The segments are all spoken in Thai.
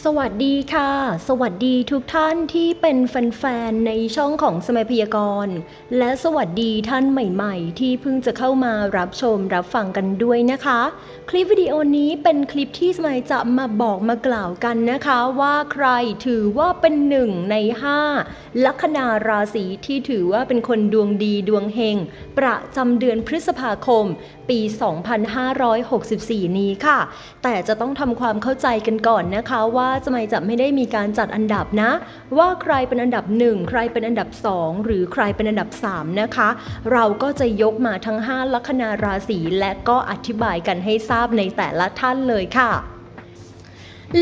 สวัสดีค่ะ สวัสดีทุกท่านที่เป็นแฟนๆในช่องของสมัยพยากรณ์ และสวัสดีท่านใหม่ๆ ที่เพิ่งจะเข้ามารับชมรับฟังกันด้วยนะคะ คลิปวิดีโอนี้เป็นคลิปที่สมัยจะมาบอกมากล่าวกันนะคะ ว่าใครถือว่าเป็นหนึ่งในห้าลัคนาราศีที่ถือว่าเป็นคนดวงดีดวงเฮงประจำเดือนพฤษภาคม ปี 2564 นี้ค่ะ แต่จะต้องทำความเข้าใจกันก่อนนะคะว่าสมัยจะไม่ได้มีการจัดอันดับนะ ว่าใครเป็นอันดับ 1 ใครเป็นอันดับ 2 หรือใครเป็นอันดับ 3 นะคะ เราก็จะยกมาทั้ง 5 ลัคนาราศีและก็อธิบายกันให้ทราบในแต่ละท่านเลยค่ะ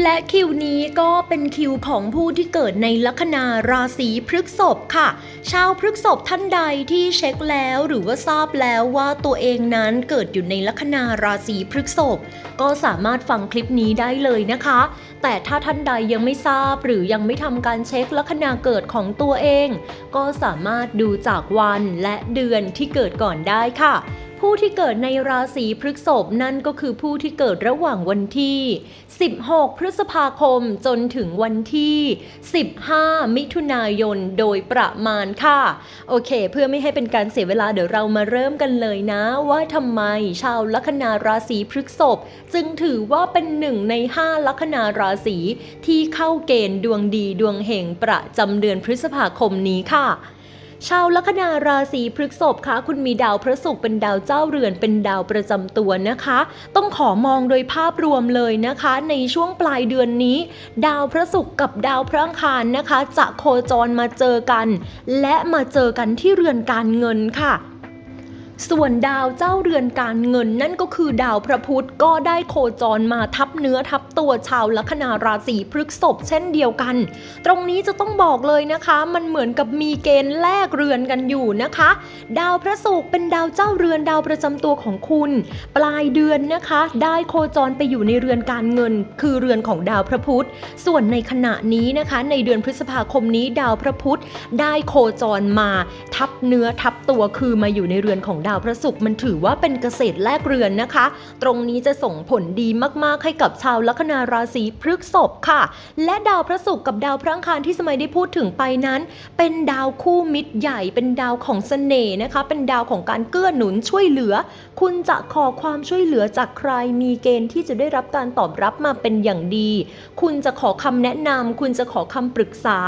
และคิวนี้ก็เป็นคิวของผู้ที่เกิดในลัคนาราศีพฤษภค่ะ ชาวพฤษภท่านใดที่เช็คแล้วหรือว่าทราบแล้วว่าตัวเองนั้นเกิดอยู่ในลัคนาราศีพฤษภก็สามารถฟังคลิปนี้ได้เลยนะคะ แต่ถ้าท่านใดยังไม่ทราบหรือยังไม่ทำการเช็คลัคนาเกิดของตัวเอง ก็สามารถดูจากวันและเดือนที่เกิดก่อนได้ค่ะ ผู้ที่เกิดในราศีพฤษภนั่นก็คือผู้ที่เกิดระหว่างวันที่ 16 พฤษภาคมจนถึงวันที่ 15 มิถุนายนโดยประมาณค่ะ โอเค เพื่อไม่ให้เป็นการเสียเวลาเดี๋ยวเรามาเริ่มกันเลยนะ ว่าทำไมชาวลัคนาราศีพฤษภจึงถือว่าเป็นหนึ่งใน 5 ลัคนาราศีที่เข้าเกณฑ์ดวงดีดวงเฮงประจำเดือนพฤษภาคมนี้ค่ะ ชาวลัคนาราศีพฤษภคะคุณมีดาวพระศุกร์เป็นดาวเจ้าเรือนเป็นดาวประจำตัวนะคะ ต้องขอมองโดยภาพรวมเลยนะคะ ในช่วงปลายเดือนนี้ ดาวพระศุกร์กับดาวพระอังคารนะคะ จะโคจรมาเจอกัน และมาเจอกันที่เรือนการเงินค่ะ ส่วนดาวเจ้าเรือนการเงินนั่นก็คือดาวพระพุธก็ได้โคจรมาทับเนื้อทับตัวชาวลัคนาราศีพฤกษภเช่นเดียวกัน ตรงนี้จะต้องบอกเลยนะคะ มันเหมือนกับมีเกณฑ์แลกเรือนกันอยู่นะคะ ดาวพระศุกร์เป็นดาวเจ้าเรือนดาวประจำตัวของคุณ ปลายเดือนนะคะ ได้โคจรไปอยู่ในเรือนการเงิน คือเรือนของดาวพระพุธ ส่วนในขณะนี้นะคะ ในเดือนพฤษภาคมนี้ดาวพระพุธได้โคจรมาทับเนื้อทับตัวคือมาอยู่ในเรือนของดาวาวพระศุกร์มันถือว่าเป็นเกษตรแลกเรือนนะคะ ตรงนี้จะส่งผลดีมากๆให้กับชาวลัคนาราศีพฤกษภค่ะ และดาวพระศุกร์กับดาวพระอังคารที่สมัยได้พูดถึงไปนั้น เป็นดาวคู่มิตรใหญ่ เป็นดาวของเสน่ห์นะคะ เป็นดาวของการเกื้อหนุนช่วยเหลือ คุณจะขอความช่วยเหลือจากใครมีเกณฑ์ที่จะได้รับการตอบรับมาเป็นอย่างดี คุณจะขอคำแนะนำคุณจะขอคำปรึกษา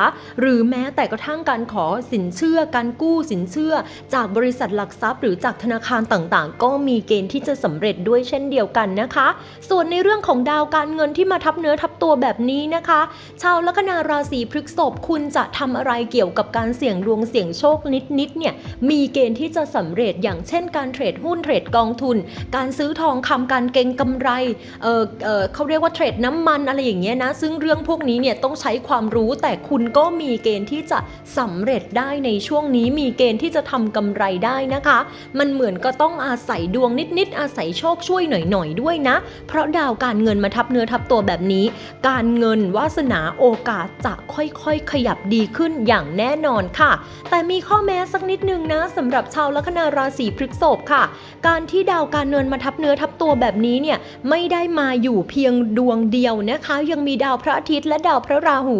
หรือแม้แต่กระทั่งการขอสินเชื่อการกู้สินเชื่อ จากบริษัทหลักทรัพย์หรือจากจากธนาคารต่างๆ ก็มีเกณฑ์ที่จะสำเร็จด้วยเช่นเดียวกันนะคะ ส่วนในเรื่องของดาวการเงินที่มาทับเนื้อทับตัวแบบนี้นะคะ ชาวลัคนาราศีพฤษภคุณจะทำอะไรเกี่ยวกับการเสี่ยงดวงเสี่ยงโชคนิดๆเนี่ยมีเกณฑ์ที่จะสำเร็จอย่างเช่น การเทรดหุ้นเทรดกองทุน การซื้อทองคำการเก็งกำไรเออเออเขาเรียกว่าเทรดน้ำมันอะไรอย่างเงี้ยนะซึ่งเรื่องพวกนี้เนี่ยต้องใช้ความรู้แต่คุณก็มีเกณฑ์ที่จะสำเร็จได้ในช่วงนี้มีเกณฑ์ที่จะทำกำไรได้นะคะมันเหมือนก็ต้องอาศัยดวงนิดๆอาศัยโชคช่วยหน่อยๆด้วยนะ เพราะดาวการเงินมาทับเนื้อทับตัวแบบนี้ การเงินวาสนาโอกาสจะค่อยๆ ขยับดีขึ้นอย่างแน่นอนค่ะ แต่มีข้อแม้สักนิดนึงนะสำหรับชาวลัคนาราศีพฤษภค่ะ การที่ดาวการเงินมาทับเนื้อทับตัวแบบนี้เนี่ยไม่ได้มาอยู่เพียงดวงเดียวนะคะ ยังมีดาวพระอาทิตย์และดาวพระราหู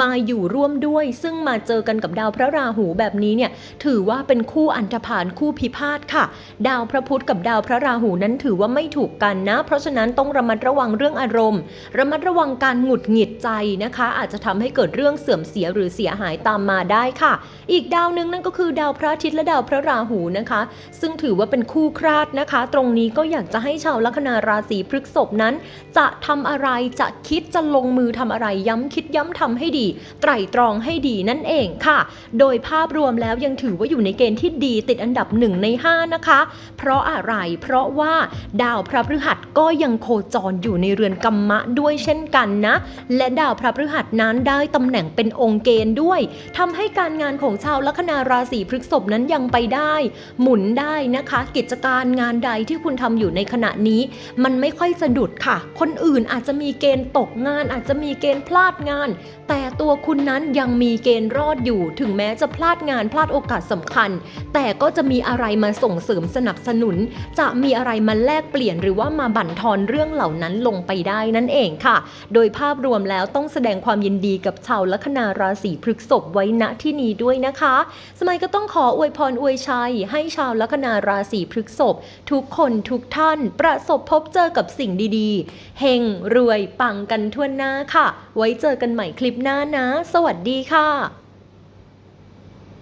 มาอยู่ร่วมด้วย ซึ่งมาเจอกันกับดาวพระราหูแบบนี้เนี่ยถือว่าเป็นคู่อันธพาลคู่พิพาทค่ะ ดาวพระพุธกับดาวพระราหูนั้นถือว่าไม่ถูกกันนะ เพราะฉะนั้นต้องระมัดระวังเรื่องอารมณ์ ระมัดระวังการหงุดหงิดใจนะคะ อาจจะทำให้เกิดเรื่องเสื่อมเสียหรือเสียหายตามมาได้ค่ะ อีกดาวหนึ่งนั่นก็คือดาวพระอาทิตย์และดาวพระราหูนะคะ ซึ่งถือว่าเป็นคู่คราดนะคะ ตรงนี้ก็อยากจะให้ชาวลัคนาราศีพฤกษภนั้น จะทำอะไรจะคิดจะลงมือทำอะไรย้ำคิดย้ำทำให้ดี ไตร่ตรองให้ดีนั่นเองค่ะ โดยภาพรวมแล้วยังถือว่าอยู่ในเกณฑ์ที่ดีติดอันดับหนึ่งใน5 นะคะ เพราะอะไรเพราะว่าดาวพระพฤหัสก็ยังโคจรอยู่ในเรือนกัมมะด้วยเช่นกันนะ และดาวพระพฤหัสนั้นได้ตำแหน่งเป็นองค์เกณฑ์ด้วยทำให้การงานของชาวลัคนาราศีพฤษภนั้นยังไปได้ หมุนได้นะคะ กิจการงานใดที่คุณทำอยู่ในขณะนี้ มันไม่ค่อยสะดุดค่ะ คนอื่นอาจจะมีเกณฑ์ตกงานอาจจะมีเกณฑ์พลาดงาน แต่ตัวคุณนั้นยังมีเกณฑ์รอดอยู่ ถึงแม้จะพลาดงานพลาดโอกาสสำคัญ แต่ก็จะมีอะไรมาส่งเสริมสนับสนุน จะมีอะไรมาแลกเปลี่ยนหรือว่ามาบั่นทอนเรื่องเหล่านั้นลงไปได้นั่นเองค่ะ โดยภาพรวมแล้วต้องแสดงความยินดีกับชาวลัคนาราศีพฤกษภไว้ณที่นี้ด้วยนะคะ สมัยก็ต้องขออวยพรอวยชัย ให้ชาวลัคนาราศีพฤกษภทุกคนทุกท่านประสบพบเจอกับสิ่งดีๆ เฮงรวยปังกันทั่วหน้าค่ะ ไว้เจอกันใหม่คลิปหน้านะ สวัสดีค่ะ